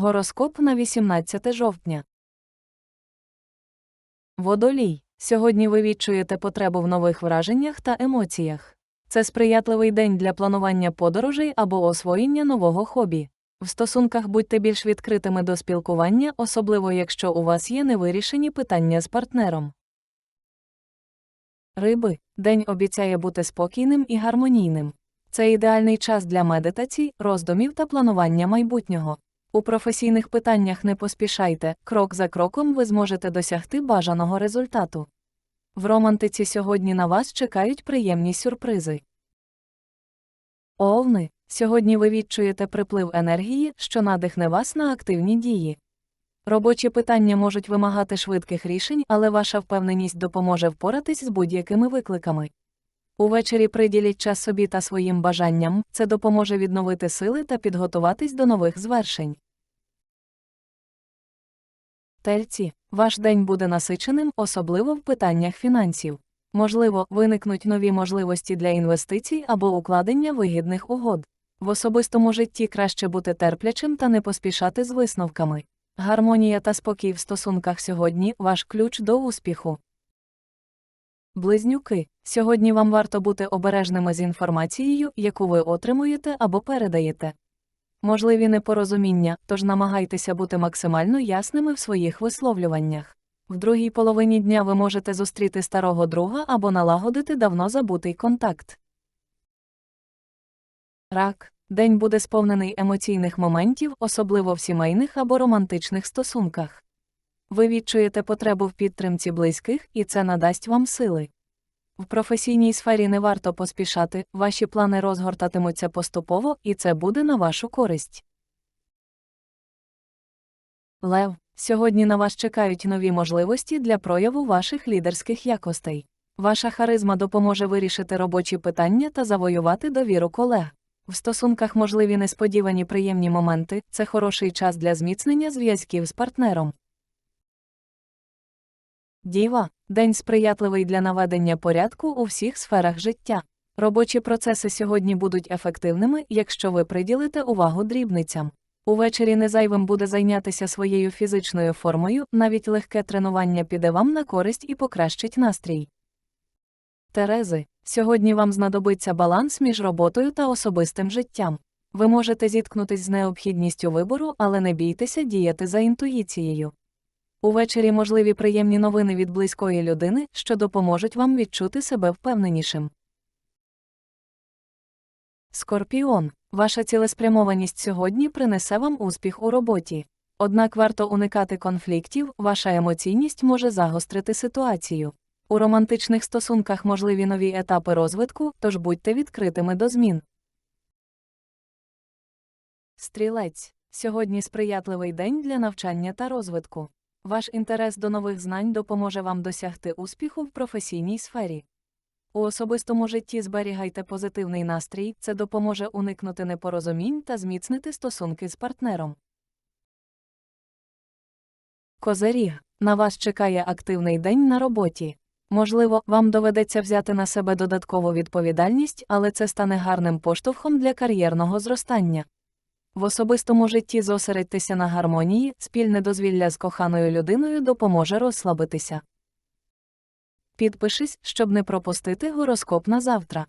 Гороскоп на 18 жовтня. Водолій. Сьогодні ви відчуєте потребу в нових враженнях та емоціях. Це сприятливий день для планування подорожей або освоєння нового хобі. В стосунках будьте більш відкритими до спілкування, особливо якщо у вас є невирішені питання з партнером. Риби. День обіцяє бути спокійним і гармонійним. Це ідеальний час для медитацій, роздумів та планування майбутнього. У професійних питаннях не поспішайте, крок за кроком ви зможете досягти бажаного результату. В романтиці сьогодні на вас чекають приємні сюрпризи. Овни, сьогодні ви відчуєте приплив енергії, що надихне вас на активні дії. Робочі питання можуть вимагати швидких рішень, але ваша впевненість допоможе впоратись з будь-якими викликами. Увечері приділіть час собі та своїм бажанням, це допоможе відновити сили та підготуватись до нових звершень. Тельці, ваш день буде насиченим, особливо в питаннях фінансів. Можливо, виникнуть нові можливості для інвестицій або укладення вигідних угод. В особистому житті краще бути терплячим та не поспішати з висновками. Гармонія та спокій в стосунках сьогодні ваш ключ до успіху. Близнюки, сьогодні вам варто бути обережними з інформацією, яку ви отримуєте або передаєте. Можливі непорозуміння, тож намагайтеся бути максимально ясними в своїх висловлюваннях. В другій половині дня ви можете зустріти старого друга або налагодити давно забутий контакт. Рак. День буде сповнений емоційних моментів, особливо в сімейних або романтичних стосунках. Ви відчуєте потребу в підтримці близьких, і це надасть вам сили. В професійній сфері не варто поспішати, ваші плани розгортатимуться поступово, і це буде на вашу користь. Лев. Сьогодні на вас чекають нові можливості для прояву ваших лідерських якостей. Ваша харизма допоможе вирішити робочі питання та завоювати довіру колег. В стосунках можливі несподівані приємні моменти, це хороший час для зміцнення зв'язків з партнером. Діва день сприятливий для наведення порядку у всіх сферах життя. Робочі процеси сьогодні будуть ефективними, якщо ви приділите увагу дрібницям. Увечері незайвим буде зайнятися своєю фізичною формою, навіть легке тренування піде вам на користь і покращить настрій. Терези, сьогодні вам знадобиться баланс між роботою та особистим життям. Ви можете зіткнутись з необхідністю вибору, але не бійтеся діяти за інтуїцією. Увечері можливі приємні новини від близької людини, що допоможуть вам відчути себе впевненішим. Скорпіон. Ваша цілеспрямованість сьогодні принесе вам успіх у роботі. Однак варто уникати конфліктів, ваша емоційність може загострити ситуацію. У романтичних стосунках можливі нові етапи розвитку, тож будьте відкритими до змін. Стрілець. Сьогодні сприятливий день для навчання та розвитку. Ваш інтерес до нових знань допоможе вам досягти успіху в професійній сфері. У особистому житті зберігайте позитивний настрій, це допоможе уникнути непорозумінь та зміцнити стосунки з партнером. Козиріг. На вас чекає активний день на роботі. Можливо, вам доведеться взяти на себе додаткову відповідальність, але це стане гарним поштовхом для кар'єрного зростання. В особистому житті зосередьтеся на гармонії, спільне дозвілля з коханою людиною допоможе розслабитися. Підпишись, щоб не пропустити гороскоп на завтра.